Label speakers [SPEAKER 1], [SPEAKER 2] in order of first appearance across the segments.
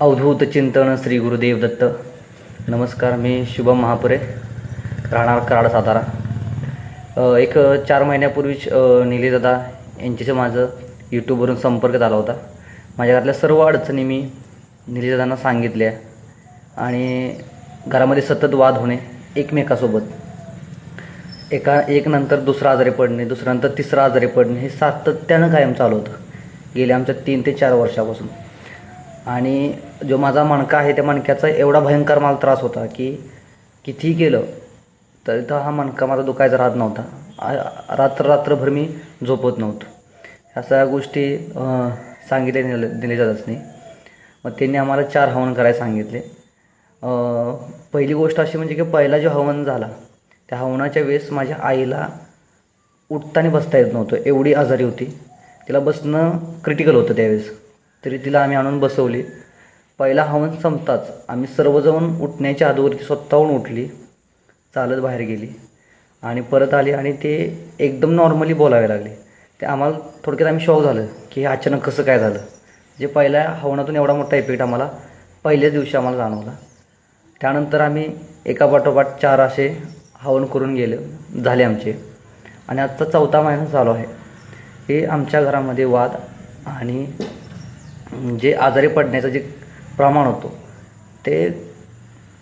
[SPEAKER 1] अवधूत चिंतन श्री गुरुदेव दत्त. नमस्कार मी शुभम महापुरे राहणार कराड सातारा. एक चार महिन्यापूर्वीच अ, निलेदादा यांच्याशी माझं यूट्यूबवरून संपर्क झाला होता. माझ्या घरातल्या सर्व अडचणी मी निलेदादांना सांगितल्या आणि घरामध्ये सतत वाद होणे एकमेकासोबत. एका एक नंतर दुसरा आजारी पडणे दुसऱ्यानंतर तिसरा आजारी पडणे हे सातत्यानं कायम चालू होतं. गेल्या आमच्या तीन ते चार वर्षापासून. आणि जो माझा मणका आहे त्या मणक्याचा एवढा भयंकर मला त्रास होता की कितीही केलं तरी तर हा मणका माझा दुखायचा राहत नव्हता. रात्र रात्रभर मी झोपत नव्हतो. ह्या सगळ्या गोष्टी सांगितल्या दिले दिले जातच नाही. मग त्यांनी आम्हाला चार हवन करायला सांगितले. पहिली गोष्ट अशी म्हणजे की पहिला जो हवन झाला त्या हवनाच्या वेळेस माझ्या आईला उठताना बसता येत नव्हतं. एवढी आजारी होती. तिला बसणं क्रिटिकल होतं त्यावेळेस. तरी तिला आम्ही आणून बसवली. पहिला हवन संपताच आम्ही सर्वजण उठण्याच्या आधीवरती स्वतःहून उठली. चालत बाहेर गेली. आणि परत आली आणि ते एकदम नॉर्मली बोलावे लागले. ते आम्हाला थोडक्यात आम्ही शॉक झालं की हे अचानक कसं काय झालं? जे पहिल्या हवनातून एवढा मोठा इफेक्ट आम्हाला पहिल्याच दिवशी आम्हाला जाणवला. त्यानंतर आम्ही एका पाठोपाठ चार असे हवन करून गेले झाले आमचे. आणि आजचा चौथा महिना चालू आहे. हे आमच्या घरामध्ये वाद आणि जे आजारी पडण्याचं जे प्रमाण होतो ते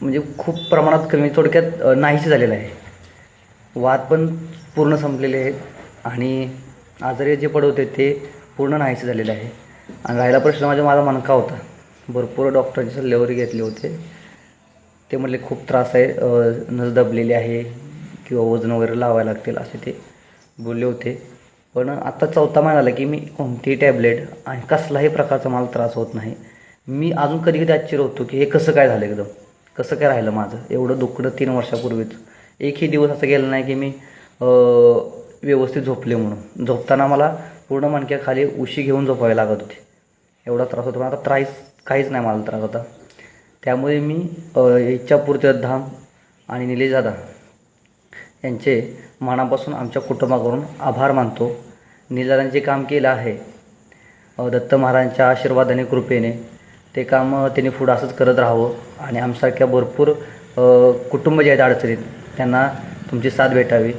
[SPEAKER 1] म्हणजे खूप प्रमाणात कमी थोडक्यात नाहीशी नाहीसे झालेलं आहे. वाद पण पूर्ण संपलेले आहेत आणि आजारी जे पडवते ते पूर्ण नाहीसे झालेले आहे. आणि राहिला प्रश्न माझा माझा मनका होता. भरपूर डॉक्टरांचे सल्ल्यावर घेतले होते. ते म्हणले खूप त्रास आहे नस दबलेली आहे किंवा वजन वगैरे लावायला लागतील असे ते बोलले होते. पण आता चौथा महिना आला की मी कोणतीही टॅबलेट आणि कसलाही प्रकारचा मला त्रास होत नाही. मी अजून कधी कधी आश्चर्य होतो की हे कसं काय झालं एकदम? कसं काय राहिलं माझं? एवढं दुखणं तीन वर्षापूर्वीच. एकही दिवस असं गेला नाही की मी व्यवस्थित झोपले म्हणून. झोपताना मला पूर्ण मणक्याखाली उशी घेऊन झोपावे लागत होती. एवढा त्रास होता. पण आता त्रास काहीच नाही मला त्रास होता त्यामुळे मी इच्छापूर्ती धाम आणि निलेश दादा यांचे मनापासून आमच्या कुटुंबाकडून आभार मानतो. निलारांचे काम केलं आहे. दत्त महाराजांच्या आशीर्वादाने कृपेने ते काम त्यांनी पुढं असंच करत राहावं आणि आमच्यासारख्या भरपूर कुटुंब जे आहेत अडचणीत त्यांना तुमची साथ भेटावी.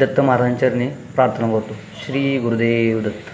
[SPEAKER 1] दत्त महाराजांच्या प्रार्थना करतो. श्री गुरुदेव दत्त.